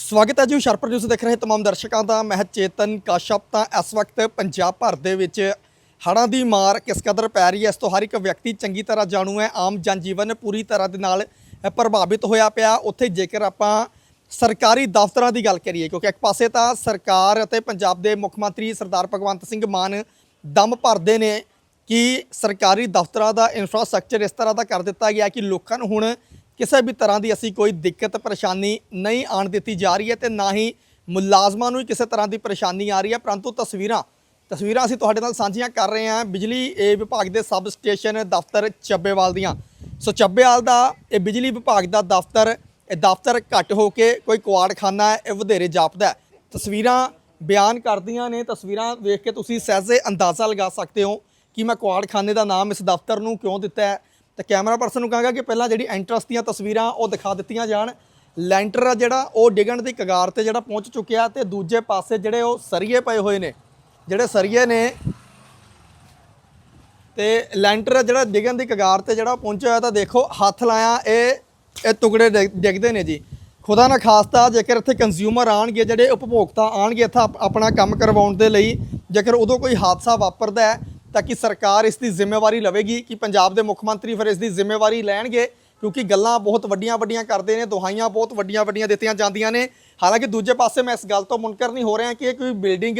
ਸਵਾਗਤ ਹੈ ਜੀ ਹੁਸ਼ਿਆਰਪੁਰ ਨਿਊਜ਼ ਦੇਖ ਰਹੇ ਤਮਾਮ ਦਰਸ਼ਕਾਂ ਦਾ। ਮੈਂ ਚੇਤਨ ਕਾਸ਼ਪ। ਤਾਂ ਇਸ ਵਕਤ ਪੰਜਾਬ ਭਰ ਦੇ ਵਿੱਚ ਹੜ੍ਹਾਂ ਦੀ ਮਾਰ ਕਿਸ ਕਦਰ ਪੈ ਰਹੀ ਹੈ? ਇਸ ਤੋਂ ਹਰ ਇੱਕ ਵਿਅਕਤੀ ਚੰਗੀ ਤਰ੍ਹਾਂ ਜਾਣੂ ਹੈ। ਆਮ ਜਨਜੀਵਨ ਪੂਰੀ ਤਰ੍ਹਾਂ ਦੇ ਨਾਲ ਪ੍ਰਭਾਵਿਤ ਹੋਇਆ ਪਿਆ। ਉੱਥੇ ਜੇਕਰ ਆਪਾਂ ਸਰਕਾਰੀ ਦਫ਼ਤਰਾਂ ਦੀ ਗੱਲ ਕਰੀਏ, ਕਿਉਂਕਿ ਇੱਕ ਪਾਸੇ ਤਾਂ ਸਰਕਾਰ ਅਤੇ ਪੰਜਾਬ ਦੇ ਮੁੱਖ ਮੰਤਰੀ ਸਰਦਾਰ ਭਗਵੰਤ ਸਿੰਘ ਮਾਨ ਦਮ ਭਰਦੇ ਨੇ ਕਿ ਸਰਕਾਰੀ ਦਫ਼ਤਰਾਂ ਦਾ ਇਨਫਰਾਸਟ੍ਰਕਚਰ ਇਸ ਤਰ੍ਹਾਂ ਦਾ ਕਰ ਦਿੱਤਾ ਗਿਆ ਕਿ ਲੋਕਾਂ ਨੂੰ ਹੁਣ ਕਿਸੇ ਵੀ ਤਰ੍ਹਾਂ ਦੀ ਅਸੀਂ ਕੋਈ ਦਿੱਕਤ, ਪਰੇਸ਼ਾਨੀ ਨਹੀਂ ਆਣ ਦਿੱਤੀ ਜਾ ਰਹੀ ਹੈ ਤੇ ਨਾ ਹੀ ਮੁਲਾਜ਼ਮਾਂ ਨੂੰ ਹੀ ਕਿਸੇ ਤਰ੍ਹਾਂ ਦੀ ਪਰੇਸ਼ਾਨੀ ਆ ਰਹੀ ਹੈ। ਪਰੰਤੂ ਤਸਵੀਰਾਂ ਤਸਵੀਰਾਂ ਅਸੀਂ ਤੁਹਾਡੇ ਨਾਲ ਸਾਂਝੀਆਂ ਕਰ ਰਹੇ ਹਾਂ ਬਿਜਲੀ ਵਿਭਾਗ ਦੇ ਸਬ ਸਟੇਸ਼ਨ ਦਫ਼ਤਰ ਚੱਬੇਵਾਲ ਦੀਆਂ। ਸੋ ਚੱਬੇਵਾਲ ਦਾ ਇਹ ਬਿਜਲੀ ਵਿਭਾਗ ਦਾ ਦਫ਼ਤਰ, ਇਹ ਦਫ਼ਤਰ ਘੱਟ ਹੋ ਕੇ ਕੋਈ ਕੁਆੜਖਾਨਾ ਹੈ, ਇਹ ਵਧੇਰੇ ਜਾਪਦਾ ਤਸਵੀਰਾਂ ਬਿਆਨ ਕਰਦੀਆਂ ਨੇ, ਤਸਵੀਰਾਂ ਵੇਖ ਕੇ ਤੁਸੀਂ ਸਹਿਜੇ ਅੰਦਾਜ਼ਾ ਲਗਾ ਸਕਦੇ ਹੋ ਕਿ ਮੈਂ ਕੁਆੜਖਾਨੇ ਦਾ ਨਾਮ ਇਸ ਦਫ਼ਤਰ ਨੂੰ ਕਿਉਂ ਦਿੱਤਾ ਹੈ। ਤੇ ਕੈਮਰਾ ਪਰਸਨ ਨੂੰ ਕਹਾਂਗਾ ਕਿ ਪਹਿਲਾਂ ਜਿਹੜੀ ਐਂਟਰਸ ਦੀਆਂ ਤਸਵੀਰਾਂ ਉਹ ਦਿਖਾ ਦਿੱਤੀਆਂ ਜਾਣ। ਲੈਂਟਰ ਆ ਜਿਹੜਾ, ਉਹ ਡਿੱਗਣ ਦੀ ਕਗਾਰ ਤੇ ਜਿਹੜਾ ਪਹੁੰਚ ਚੁੱਕਿਆ ਤੇ ਦੂਜੇ ਪਾਸੇ ਜਿਹੜੇ ਉਹ ਸਰੀਏ ਪਏ ਹੋਏ ਨੇ। ਜਿਹੜੇ ਸਰੀਏ ਨੇ ਤੇ ਲੈਂਟਰ ਜਿਹੜਾ ਡਿੱਗਣ ਦੀ ਕਗਾਰ ਤੇ ਜਿਹੜਾ ਪਹੁੰਚਿਆ ਹੋਇਆ, ਤਾਂ ਦੇਖੋ ਹੱਥ ਲਾਇਆ, ਇਹ ਇਹ ਟੁਕੜੇ ਡਿੱਗ- ਡਿੱਗਦੇ ਨੇ ਜੀ। ਖੁਦਾ ਨਾ ਖਾਸਤਾ, ਜੇਕਰ ਇੱਥੇ ਕੰਜ਼ਿਊਮਰ ਆਣਗੇ ਜਿਹੜੇ ਉਪਭੋਗਤਾ ਆਣਗੇ ਇੱਥੇ ਆਪਣਾ ਕੰਮ ਕਰਵਾਉਣ ਦੇ ਲਈ, ਜੇਕਰ ਉਦੋਂ ਕੋਈ ਹਾਦਸਾ ਵਾਪਰਦਾ ਹੈ ਤਾਂ ਕਿ ਸਰਕਾਰ ਇਸ ਦੀ ਜ਼ਿੰਮੇਵਾਰੀ ਲਵੇਗੀ ਕਿ ਪੰਜਾਬ ਦੇ ਮੁੱਖ ਮੰਤਰੀ ਫਿਰ ਇਸ ਦੀ ਜ਼ਿੰਮੇਵਾਰੀ ਲੈਣਗੇ, ਕਿਉਂਕਿ ਗੱਲਾਂ ਬਹੁਤ ਵੱਡੀਆਂ ਵੱਡੀਆਂ ਕਰਦੇ ਨੇ, ਦੁਹਾਈਆਂ ਬਹੁਤ ਵੱਡੀਆਂ ਵੱਡੀਆਂ ਦਿੱਤੀਆਂ ਜਾਂਦੀਆਂ ਨੇ। ਹਾਲਾਂਕਿ ਦੂਜੇ ਪਾਸੇ ਮੈਂ ਇਸ ਗੱਲ ਤੋਂ ਮੁਨਕਰ ਨਹੀਂ ਹੋ ਰਿਹਾ ਕਿ ਕੋਈ ਬਿਲਡਿੰਗ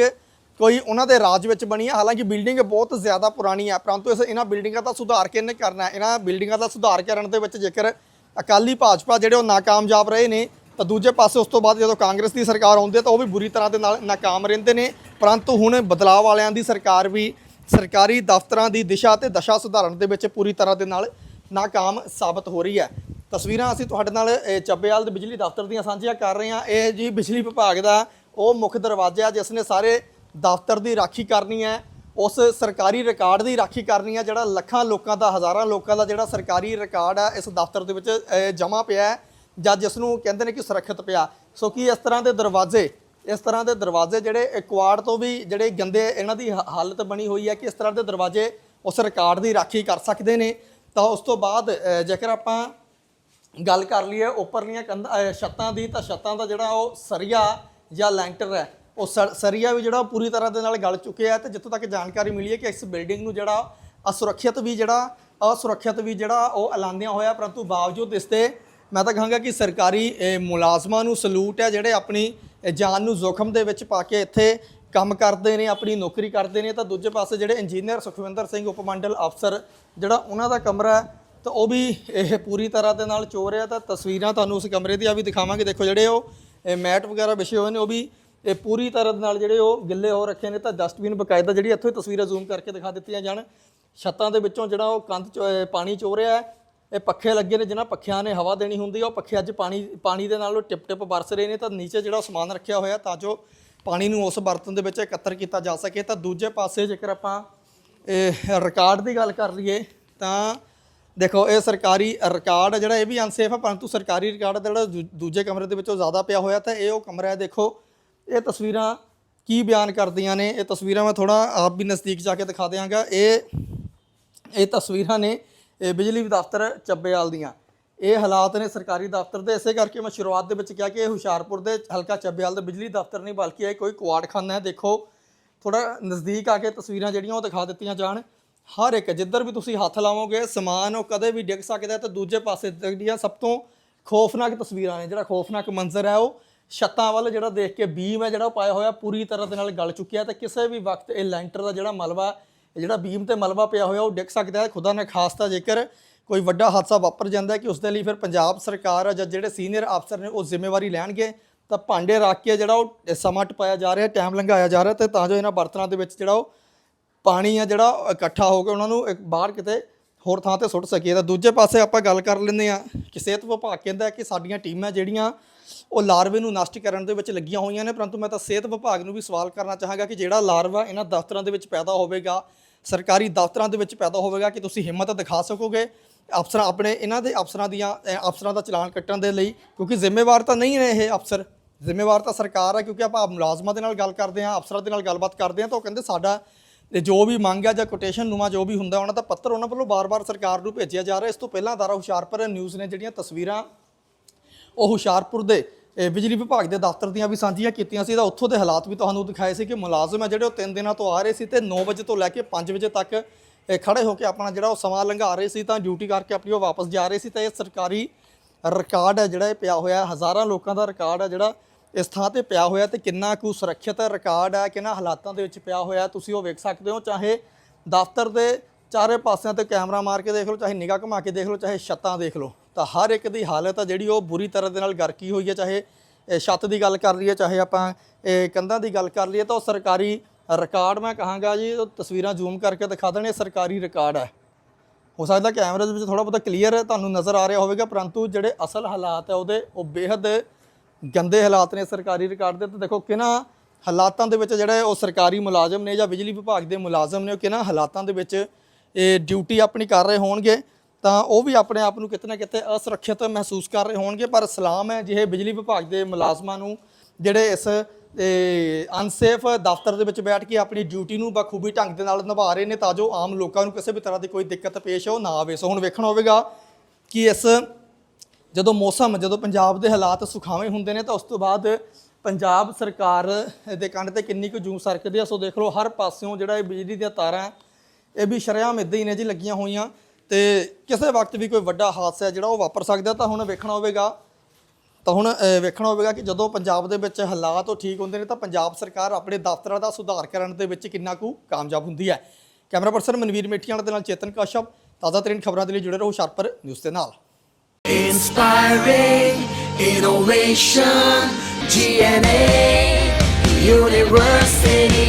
ਕੋਈ ਉਹਨਾਂ ਦੇ ਰਾਜ ਵਿੱਚ ਬਣੀ ਹੈ ਹਾਲਾਂਕਿ ਬਿਲਡਿੰਗ ਬਹੁਤ ਜ਼ਿਆਦਾ ਪੁਰਾਣੀ ਹੈ ਪਰੰਤੂ ਇਸ ਇਹਨਾਂ ਬਿਲਡਿੰਗਾਂ ਦਾ ਸੁਧਾਰ ਕਿਹਨੇ ਕਰਨਾ ਹੈ? ਇਹਨਾਂ ਬਿਲਡਿੰਗਾਂ ਦਾ ਸੁਧਾਰ ਕਰਨ ਦੇ ਵਿੱਚ ਜੇਕਰ ਅਕਾਲੀ ਭਾਜਪਾ ਜਿਹੜੇ ਉਹ ਨਾਕਾਮਯਾਬ ਰਹੇ ਨੇ, ਤਾਂ ਦੂਜੇ ਪਾਸੇ ਉਸ ਤੋਂ ਬਾਅਦ ਜਦੋਂ ਕਾਂਗਰਸ ਦੀ ਸਰਕਾਰ ਆਉਂਦੀ ਹੈ, ਤਾਂ ਉਹ ਵੀ ਬੁਰੀ ਤਰ੍ਹਾਂ ਦੇ ਨਾਲ ਨਾਕਾਮ ਰਹਿੰਦੇ ਨੇ। ਪਰੰਤੂ ਹੁਣ ਬਦਲਾਅ ਵਾਲਿਆਂ ਦੀ ਸਰਕਾਰ ਵੀ ਸਰਕਾਰੀ ਦਫ਼ਤਰਾਂ ਦੀ ਦਿਸ਼ਾ ਤੇ ਦਸ਼ਾ ਸੁਧਾਰਨ ਦੇ ਵਿੱਚ ਪੂਰੀ ਤਰ੍ਹਾਂ ਦੇ ਨਾਲ ਨਾਕਾਮ ਸਾਬਤ ਹੋ ਰਹੀ ਹੈ। ਤਸਵੀਰਾਂ ਅਸੀਂ ਤੁਹਾਡੇ ਨਾਲ ਇਹ ਚੱਬੇਵਾਲ ਦੇ ਬਿਜਲੀ ਦਫ਼ਤਰ ਦੀਆਂ ਸਾਂਝੀਆਂ ਕਰ ਰਹੇ ਹਾਂ। ਇਹ ਜੀ ਬਿਜਲੀ ਵਿਭਾਗ ਦਾ ਉਹ ਮੁੱਖ ਦਰਵਾਜ਼ਾ ਜਿਸ ਨੇ ਸਾਰੇ ਦਫ਼ਤਰ ਦੀ ਰਾਖੀ ਕਰਨੀ ਹੈ। ਉਸ ਸਰਕਾਰੀ ਰਿਕਾਰਡ ਦੀ ਰਾਖੀ ਕਰਨੀ ਹੈ, ਜਿਹੜਾ ਲੱਖਾਂ ਲੋਕਾਂ ਦਾ, ਹਜ਼ਾਰਾਂ ਲੋਕਾਂ ਦਾ ਜਿਹੜਾ ਸਰਕਾਰੀ ਰਿਕਾਰਡ ਹੈ, ਇਸ ਦਫ਼ਤਰ ਦੇ ਵਿੱਚ ਜਮ੍ਹਾਂ ਪਿਆ ਹੈ ਜਾਂ ਜਿਸ ਨੂੰ ਕਹਿੰਦੇ ਨੇ ਕਿ ਸੁਰੱਖਿਅਤ ਪਿਆ। ਸੋ ਕੀ ਇਸ ਤਰ੍ਹਾਂ ਦੇ ਦਰਵਾਜ਼ੇ ਇਸ ਤਰ੍ਹਾਂ ਦੇ ਦਰਵਾਜ਼ੇ ਜਿਹੜੇ ਇਹ ਕੁਆੜ ਤੋਂ ਵੀ ਜਿਹੜੇ ਗੰਦੇ ਇਹਨਾਂ ਦੀ ਹ- ਹਾਲਤ ਬਣੀ ਹੋਈ ਹੈ ਕਿ ਇਸ ਤਰ੍ਹਾਂ ਦੇ ਦਰਵਾਜ਼ੇ ਉਸ ਰਿਕਾਰਡ ਦੀ ਰਾਖੀ ਕਰ ਸਕਦੇ ਨੇ। ਤਾਂ ਉਸ ਤੋਂ ਬਾਅਦ ਅ, ਜੇਕਰ ਆਪਾਂ ਗੱਲ ਕਰ ਲਈਏ ਉੱਪਰਲੀਆਂ ਕੰਧ ਅ, ਛੱਤਾਂ ਦੀ ਤਾਂ ਛੱਤਾਂ ਦਾ ਜਿਹੜਾ ਉਹ ਸਰੀਆ ਜਾਂ ਲੈਂਟਰ ਹੈ ਉਹ ਸਰ- ਸਰੀਆ ਵੀ ਜਿਹੜਾ ਉਹ ਪੂਰੀ ਤਰ੍ਹਾਂ ਦੇ ਨਾਲ ਗਲ ਚੁੱਕਿਆ ਹੈ ਤੇ ਜਿੱਥੋਂ ਤੱਕ ਜਾਣਕਾਰੀ ਮਿਲੀ ਹੈ ਕਿ ਇਸ ਬਿਲਡਿੰਗ ਨੂੰ ਜਿਹੜਾ ਅਸੁਰੱਖਿਅਤ ਵੀ ਜਿਹੜਾ ਅਸੁਰੱਖਿਅਤ ਵੀ ਜਿਹੜਾ ਉਹ ਐਲਾਨਿਆ ਹੋਇਆ ਪਰੰਤੂ ਬਾਵਜੂਦ ਇਸ ਤੇ ਮੈਂ ਤਾਂ ਕਹਾਂਗਾ ਕਿ ਸਰਕਾਰੀ ਅ, ਮੁਲਾਜ਼ਮਾਂ ਨੂੰ ਸਲੂਟ ਹੈ ਜਿਹੜੇ ਆਪਣੀ ਜਾਨ ਨੂੰ ਜ਼ੋਖਮ ਦੇ ਵਿੱਚ ਪਾ ਕੇ ਇੱਥੇ ਕੰਮ ਕਰਦੇ ਨੇ, ਆਪਣੀ ਨੌਕਰੀ ਕਰਦੇ ਨੇ, ਤਾਂ ਦੂਜੇ ਪਾਸੇ ਜਿਹੜੇ ਇੰਜੀਨੀਅਰ ਸੁਖਵਿੰਦਰ ਸਿੰਘ ਉਪਮੰਡਲ ਅਫਸਰ, ਜਿਹੜਾ ਉਹਨਾਂ ਦਾ ਕਮਰਾ ਤਾਂ ਉਹ ਵੀ ਇਹ ਪੂਰੀ ਤਰ੍ਹਾਂ ਦੇ ਨਾਲ ਚੋਰ ਹੈ ਤਾਂ ਤਸਵੀਰਾਂ ਤੁਹਾਨੂੰ ਉਸ ਕਮਰੇ ਦੀਆਂ ਵੀ ਦਿਖਾਵਾਂਗੇ। ਦੇਖੋ ਜਿਹੜੇ ਉਹ, ਇਹ ਮੈਟ ਵਗੈਰਾ ਵਿਛੇ ਹੋਏ ਨੇ, ਉਹ ਵੀ ਇਹ ਪੂਰੀ ਤਰ੍ਹਾਂ ਦੇ ਨਾਲ ਜਿਹੜੇ ਉਹ ਗਿੱਲੇ ਹੋ ਰੱਖੇ ਨੇ, ਤਾਂ ਡਸਟਬਿਨ ਬਕਾਇਦਾ ਜਿਹੜੀ ਇੱਥੋਂ ਤਸਵੀਰਾਂ ਜ਼ੂਮ ਕਰਕੇ ਦਿਖਾ ਦਿੱਤੀਆਂ ਜਾਣ। ਛੱਤਾਂ ਦੇ ਵਿੱਚੋਂ ਜਿਹੜਾ ਉਹ ਕੰਧ ਚੋਂ ਪਾਣੀ ਚੋ ਰਿਹਾ ਹੈ ਇਹ ਪੱਖੇ ਲੱਗੇ ਨੇ, ਜਿਨ੍ਹਾਂ ਪੱਖਿਆਂ ਨੇ ਹਵਾ ਦੇਣੀ ਹੁੰਦੀ ਹੈ ਉਹ ਪੱਖੇ ਅੱਜ ਪਾਣੀ ਪਾਣੀ ਦੇ ਨਾਲ ਉਹ ਟਿਪ ਟਿਪ ਵਰਸ ਰਹੇ ਨੇ, ਤਾਂ ਨੀਚੇ ਜਿਹੜਾ ਸਮਾਨ ਰੱਖਿਆ ਹੋਇਆ, ਤਾਂ ਜੋ ਪਾਣੀ ਨੂੰ ਉਸ ਬਰਤਨ ਦੇ ਵਿੱਚ ਇਕੱਤਰ ਕੀਤਾ ਜਾ ਸਕੇ। ਤਾਂ ਦੂਜੇ ਪਾਸੇ ਜੇਕਰ ਆਪਾਂ ਇਹ ਰਿਕਾਰਡ ਦੀ ਗੱਲ ਕਰ ਲਈਏ, ਤਾਂ ਦੇਖੋ, ਇਹ ਸਰਕਾਰੀ ਰਿਕਾਰਡ ਜਿਹੜਾ, ਇਹ ਵੀ ਅਨਸੇਫ ਹੈ ਪਰੰਤੂ ਸਰਕਾਰੀ ਰਿਕਾਰਡ ਦਾ ਜਿਹੜਾ ਦੂ- ਦੂਜੇ ਕਮਰੇ ਦੇ ਵਿੱਚੋਂ ਜ਼ਿਆਦਾ ਪਿਆ ਹੋਇਆ, ਤਾਂ ਇਹ ਉਹ ਕਮਰਾ ਹੈ, ਦੇਖੋ, ਇਹ ਤਸਵੀਰਾਂ ਕੀ ਬਿਆਨ ਕਰਦੀਆਂ ਨੇ, ਇਹ ਤਸਵੀਰਾਂ ਮੈਂ ਥੋੜਾ ਆਪ ਵੀ ਨਜ਼ਦੀਕ ਜਾ ਕੇ ਦਿਖਾ ਦਿਆਂਗਾ। ਇਹ ਇਹ ਤਸਵੀਰਾਂ ਨੇ ਇਹ ਬਿਜਲੀ ਦਫ਼ਤਰ ਚੱਬੇਵਾਲ ਦੀਆਂ। ਇਹ ਹਾਲਾਤ ਨੇ ਸਰਕਾਰੀ ਦਫ਼ਤਰ ਦੇ। ਇਸੇ ਕਰਕੇ ਮੈਂ ਸ਼ੁਰੂਆਤ ਦੇ ਵਿੱਚ ਕਿਹਾ ਕਿ ਇਹ ਹੁਸ਼ਿਆਰਪੁਰ ਦੇ ਹਲਕਾ ਚੱਬੇਵਾਲ ਦਾ ਬਿਜਲੀ ਦਫ਼ਤਰ ਨਹੀਂ, ਬਲਕਿ ਇਹ ਕੋਈ ਕੁਆੜਖਾਨਾ ਹੈ। ਦੇਖੋ ਥੋੜਾ ਨਜ਼ਦੀਕ ਆ ਕੇ ਤਸਵੀਰਾਂ ਜਿਹੜੀਆਂ ਉਹ ਦਿਖਾ ਦਿੱਤੀਆਂ ਜਾਣ। ਹਰ ਇੱਕ, ਜਿੱਧਰ ਵੀ ਤੁਸੀਂ ਹੱਥ ਲਾਵੋਗੇ, ਸਮਾਨ ਉਹ ਕਦੇ ਵੀ ਡਿੱਗ ਸਕਦਾ ਹੈ ਤੇ ਦੂਜੇ ਪਾਸੇ ਜਿਹੜੀਆਂ ਸਭ ਤੋਂ ਖੌਫਨਾਕ ਤਸਵੀਰਾਂ ਨੇ। ਜਿਹੜਾ ਖੌਫਨਾਕ ਮੰਜ਼ਰ ਹੈ, ਉਹ ਛੱਤਾਂ ਵੱਲ ਜਿਹੜਾ ਦੇਖ ਕੇ ਬੀਮ ਹੈ, ਜਿਹੜਾ ਉਹ ਪਾਇਆ ਹੋਇਆ, ਪੂਰੀ ਤਰ੍ਹਾਂ ਦੇ ਨਾਲ ਗਲ ਚੁੱਕਿਆ ਤੇ ਕਿਸੇ ਵੀ ਵਕਤ ਇਹ ਲੈਂਟਰ ਦਾ ਜਿਹੜਾ ਮਲਬਾ ਜਿਹੜਾ ਬੀਮ ਤੇ ਮਲਬਾ ਪਿਆ ਹੋਇਆ, ਉਹ ਡਿੱਗ ਸਕਦਾ ਹੈ। ਖੁਦਾ ਨਾ ਖਾਸਤਾ ਜੇਕਰ ਕੋਈ ਵੱਡਾ ਹਾਦਸਾ ਵਾਪਰ ਜਾਂਦਾ ਹੈ ਕਿ ਉਸ ਦੇ ਲਈ ਫਿਰ ਪੰਜਾਬ ਸਰਕਾਰ ਜਾਂ ਜਿਹੜੇ ਸੀਨੀਅਰ ਅਫਸਰ ਨੇ, ਉਹ ਜ਼ਿੰਮੇਵਾਰੀ ਲੈਣਗੇ। ਤਾਂ ਭਾਂਡੇ ਰੱਖ ਕੇ ਜਿਹੜਾ ਉਹ ਸਮਾਂ ਟਪਾਇਆ ਜਾ ਰਿਹਾ, ਟਾਈਮ ਲੰਘਾਇਆ ਜਾ ਰਿਹਾ ਤੇ ਤਾਂ ਜੋ ਇਹਨਾਂ ਬਰਤਨਾਂ ਦੇ ਵਿੱਚ ਜਿਹੜਾ ਉਹ ਪਾਣੀ ਆ ਜਿਹੜਾ ਇਕੱਠਾ ਹੋ ਕੇ ਉਹਨਾਂ ਨੂੰ ਇੱਕ ਬਾਹਰ ਕਿਤੇ ਹੋਰ ਥਾਂ ਤੇ ਸੁੱਟ ਸਕੀਏ। ਤਾਂ ਦੂਜੇ ਪਾਸੇ ਆਪਾਂ ਗੱਲ ਕਰ ਲੈਂਦੇ ਆ ਕਿ ਸਿਹਤ ਵਿਭਾਗ ਕਹਿੰਦਾ ਕਿ ਸਾਡੀਆਂ ਟੀਮਾਂ ਜਿਹੜੀਆਂ, ਉਹ ਲਾਰਵੇ ਨੂੰ ਨਸ਼ਟ ਕਰਨ ਦੇ ਵਿੱਚ ਲੱਗੀਆਂ ਹੋਈਆਂ ਨੇ। ਪਰੰਤੂ ਮੈਂ ਤਾਂ ਸਿਹਤ ਵਿਭਾਗ ਨੂੰ ਵੀ ਸਵਾਲ ਕਰਨਾ ਚਾਹਾਂਗਾ ਕਿ ਜਿਹੜਾ ਲਾਰਵਾ ਇਹਨਾਂ ਦਫ਼ਤਰਾਂ ਦੇ ਵਿੱਚ ਪੈਦਾ ਹੋਵੇਗਾ ਸਰਕਾਰੀ ਦਫ਼ਤਰਾਂ ਦੇ ਵਿੱਚ ਪੈਦਾ ਹੋਵੇਗਾ ਕਿ ਤੁਸੀਂ ਹਿੰਮਤ ਦਿਖਾ ਸਕੋਗੇ ਅਫਸਰਾਂ ਆਪਣੇ, ਇਹਨਾਂ ਦੇ ਅਫਸਰਾਂ ਦੀਆਂ ਅਫਸਰਾਂ ਦਾ ਚਲਾਨ ਕੱਟਣ ਦੇ ਲਈ, ਕਿਉਂਕਿ ਜ਼ਿੰਮੇਵਾਰ ਤਾਂ ਨਹੀਂ ਨੇ ਇਹ ਅਫਸਰ। ਜ਼ਿੰਮੇਵਾਰ ਤਾਂ ਸਰਕਾਰ ਹੈ, ਕਿਉਂਕਿ ਆਪਾਂ ਮੁਲਾਜ਼ਮਾਂ ਦੇ ਨਾਲ ਗੱਲ ਕਰਦੇ ਹਾਂ, ਅਫਸਰਾਂ ਦੇ ਨਾਲ ਗੱਲਬਾਤ ਕਰਦੇ ਹਾਂ ਤਾਂ ਉਹ ਕਹਿੰਦੇ ਸਾਡਾ ਤੇ ਜੋ ਵੀ ਮੰਗ ਹੈ ਜਾਂ ਕੋਟੇਸ਼ਨ ਨੂਮਾ ਜੋ ਵੀ ਹੁੰਦਾ, ਉਹਨਾਂ ਦਾ ਪੱਤਰ ਉਹਨਾਂ ਵੱਲੋਂ ਬਾਰ-ਬਾਰ ਸਰਕਾਰ ਨੂੰ ਭੇਜਿਆ ਜਾ ਰਿਹਾ। ਇਸ ਤੋਂ ਪਹਿਲਾਂ ਦਾਰਾ ਹੁਸ਼ਿਆਰਪੁਰ ਨਿਊਜ਼ ਨੇ ਜਿਹੜੀਆਂ ਤਸਵੀਰਾਂ, ਉਹ ਹੁਸ਼ਿਆਰਪੁਰ ਦੇ ਬਿਜਲੀ ਵਿਭਾਗ ਦੇ ਦਫ਼ਤਰ ਦੀਆਂ ਵੀ ਸਾਂਝੀਆਂ ਕੀਤੀਆਂ ਸੀ। ਤਾਂ ਉੱਥੋਂ ਦੇ ਹਾਲਾਤ ਵੀ ਤੁਹਾਨੂੰ ਦਿਖਾਏ ਸੀ ਕਿ ਮੁਲਾਜ਼ਮ ਹੈ ਜਿਹੜੇ ਉਹ 3 ਦਿਨਾਂ ਤੋਂ ਆ ਰਹੇ ਸੀ ਤੇ 9 ਵਜੇ ਤੋਂ ਲੈ ਕੇ 5 ਵਜੇ ਤੱਕ ਇਹ ਖੜੇ ਹੋ ਕੇ ਆਪਣਾ ਜਿਹੜਾ ਉਹ ਸਮਾਂ ਲੰਘਾ ਰਹੇ ਸੀ ਤਾਂ ਡਿਊਟੀ ਕਰਕੇ ਆਪਣੀ ਉਹ ਵਾਪਸ ਜਾ ਰਹੇ ਸੀ ਤਾਂ ਇਹ ਸਰਕਾਰੀ ਰਿਕਾਰਡ ਹੈ ਜਿਹੜਾ ਇਹ ਪਿਆ ਹੋਇਆ ਹਜ਼ਾਰਾਂ ਲੋਕਾਂ ਦਾ ਰਿਕਾਰਡ ਹੈ ਜਿਹੜਾ ਇਸ ਥਾਂ ਤੇ ਪਿਆ ਹੋਇਆ ਤੇ ਕਿੰਨਾ ਕੁ ਸੁਰੱਖਿਅਤ ਰਿਕਾਰਡ ਹੈ ਕਿੰਨਾ ਹਾਲਾਤਾਂ ਦੇ ਵਿੱਚ ਪਿਆ ਹੋਇਆ, ਤੁਸੀਂ ਉਹ ਵੇਖ ਸਕਦੇ ਹੋ, ਚਾਹੇ ਦਫ਼ਤਰ ਦੇ ਚਾਰੇ ਪਾਸਿਆਂ ਤੇ ਕੈਮਰਾ ਮਾਰ ਕੇ ਦੇਖ ਲਓ, ਚਾਹੇ ਨਿਗਾਹ ਘੁਮਾ ਕੇ ਦੇਖ ਲਓ, ਚਾਹੇ ਛੱਤਾਂ ਦੇਖ ਲਓ। ਤਾਂ ਹਰ ਇੱਕ ਦੀ ਹਾਲਤ ਆ ਜਿਹੜੀ ਉਹ ਬੁਰੀ ਤਰ੍ਹਾਂ ਦੇ ਨਾਲ ਗਰਕੀ ਹੋਈ ਹੈ ਚਾਹੇ ਇਹ ਛੱਤ ਦੀ ਗੱਲ ਕਰ ਲਈਏ, ਚਾਹੇ ਆਪਾਂ ਇਹ ਕੰਧਾਂ ਦੀ ਗੱਲ ਕਰ ਲਈਏ, ਤਾਂ ਉਹ ਸਰਕਾਰੀ ਰਿਕਾਰਡ ਮੈਂ ਕਹਾਂਗਾ ਜੀ, ਉਹ ਤਸਵੀਰਾਂ ਜ਼ੂਮ ਕਰਕੇ ਦਿਖਾ ਦੇਣੇ ਸਰਕਾਰੀ ਰਿਕਾਰਡ ਹੈ ਹੋ ਸਕਦਾ ਕੈਮਰੇ ਦੇ ਵਿੱਚ ਥੋੜਾ ਬਹੁਤਾ ਕਲੀਅਰ ਤੁਹਾਨੂੰ ਨਜ਼ਰ ਆ ਰਿਹਾ ਹੋਵੇਗਾ, ਪਰੰਤੂ ਜਿਹੜੇ ਅਸਲ ਹਾਲਾਤ ਹੈ ਉਹਦੇ, ਉਹ ਬੇहद ਗੰਦੇ ਹਾਲਾਤ ਨੇ ਸਰਕਾਰੀ ਰਿਕਾਰਡ ਦੇ, ਤੇ ਦੇਖੋ ਕਿਹਨਾਂ ਹਾਲਾਤਾਂ ਦੇ ਵਿੱਚ ਜਿਹੜੇ ਉਹ ਸਰਕਾਰੀ ਮੁਲਾਜ਼ਮ ਨੇ ਜਾਂ ਬਿਜਲੀ ਵਿਭਾਗ ਦੇ ਮੁਲਾਜ਼ਮ ਨੇ, ਉਹ ਕਿਹਨਾਂ ਹਾਲਾਤਾਂ ਦੇ ਵਿੱਚ ਇਹ ਡਿਊਟੀ ਆਪਣੀ ਕਰ ਰਹੇ ਹੋਣਗੇ। ਤਾਂ ਉਹ ਵੀ ਆਪਣੇ ਆਪ ਨੂੰ ਕਿਤੇ ਨਾ ਕਿਤੇ ਅਸੁਰੱਖਿਅਤ ਮਹਿਸੂਸ ਕਰ ਰਹੇ ਹੋਣਗੇ, ਪਰ ਸਲਾਮ ਹੈ ਜਿਹੇ ਬਿਜਲੀ ਵਿਭਾਗ ਦੇ ਮੁਲਾਜ਼ਮਾਂ ਨੂੰ, ਜਿਹੜੇ ਇਸ ਅਨਸੇਫ ਦਫ਼ਤਰ ਦੇ ਵਿੱਚ ਬੈਠ ਕੇ ਆਪਣੀ ਡਿਊਟੀ ਨੂੰ ਬਖੂਬੀ ਢੰਗ ਦੇ ਨਾਲ ਨਿਭਾ ਰਹੇ ਨੇ ਤਾਂ ਜੋ ਆਮ ਲੋਕਾਂ ਨੂੰ ਕਿਸੇ ਵੀ ਤਰ੍ਹਾਂ ਦੀ ਕੋਈ ਦਿੱਕਤ ਪੇਸ਼ ਹੋ ਨਾ ਆਵੇ। ਸੋ ਹੁਣ ਵੇਖਣਾ ਹੋਵੇਗਾ ਕਿ ਇਸ ਜਦੋਂ ਮੌਸਮ, ਜਦੋਂ ਪੰਜਾਬ ਦੇ ਹਾਲਾਤ ਸੁਖਾਵੇਂ ਹੁੰਦੇ ਨੇ ਤਾਂ ਉਸ ਤੋਂ ਬਾਅਦ ਪੰਜਾਬ ਸਰਕਾਰ ਦੇ ਕੰਨ ਤੇ ਕਿੰਨੀ ਕੁ ਜੂੰ ਸਰਕਦੀ ਆ। ਸੋ ਦੇਖ ਲਓ, ਹਰ ਪਾਸਿਓਂ ਜਿਹੜਾ ਇਹ ਬਿਜਲੀ ਦੀਆਂ ਤਾਰਾਂ, ਇਹ ਵੀ ਸ਼ਰਿਆਮ ਇਦਾਂ ਹੀ ਨੇ ਜੀ ਲੱਗੀਆਂ ਹੋਈਆਂ। ਤੇ ਕਿਸੇ ਵਕਤ ਵੀ ਕੋਈ ਵੱਡਾ ਹਾਦਸਾ ਹੈ ਜਿਹੜਾ ਉਹ ਵਾਪਰ ਸਕਦਾ ਤਾਂ ਹੁਣ ਵੇਖਣਾ ਹੋਵੇਗਾ। ਤਾਂ ਹੁਣ ਵੇਖਣਾ ਹੋਵੇਗਾ ਕਿ ਜਦੋਂ ਪੰਜਾਬ ਦੇ ਵਿੱਚ ਹਾਲਾਤ ਉਹ ਠੀਕ ਹੁੰਦੇ ਨੇ ਤਾਂ ਪੰਜਾਬ ਸਰਕਾਰ ਆਪਣੇ ਦਫ਼ਤਰਾਂ ਦਾ ਸੁਧਾਰ ਕਰਨ ਦੇ ਵਿੱਚ ਕਿੰਨਾ ਕੁ ਕਾਮਯਾਬ ਹੁੰਦੀ ਹੈ। ਕੈਮਰਾ ਪਰਸਨ ਮਨਵੀਰ ਮੇਠੀਆਣਾ ਦੇ ਨਾਲ ਚੇਤਨ ਕਾਸ਼ਪ ਤਾਜ਼ਾ ਤਰੀਨ ਖਬਰਾਂ ਦੇ ਲਈ ਜੁੜੇ ਰਹੋ ਸ਼ਾਰਪਰ ਨਿਊਜ਼ ਦੇ ਨਾਲ। Inspiring innovation, GNA University.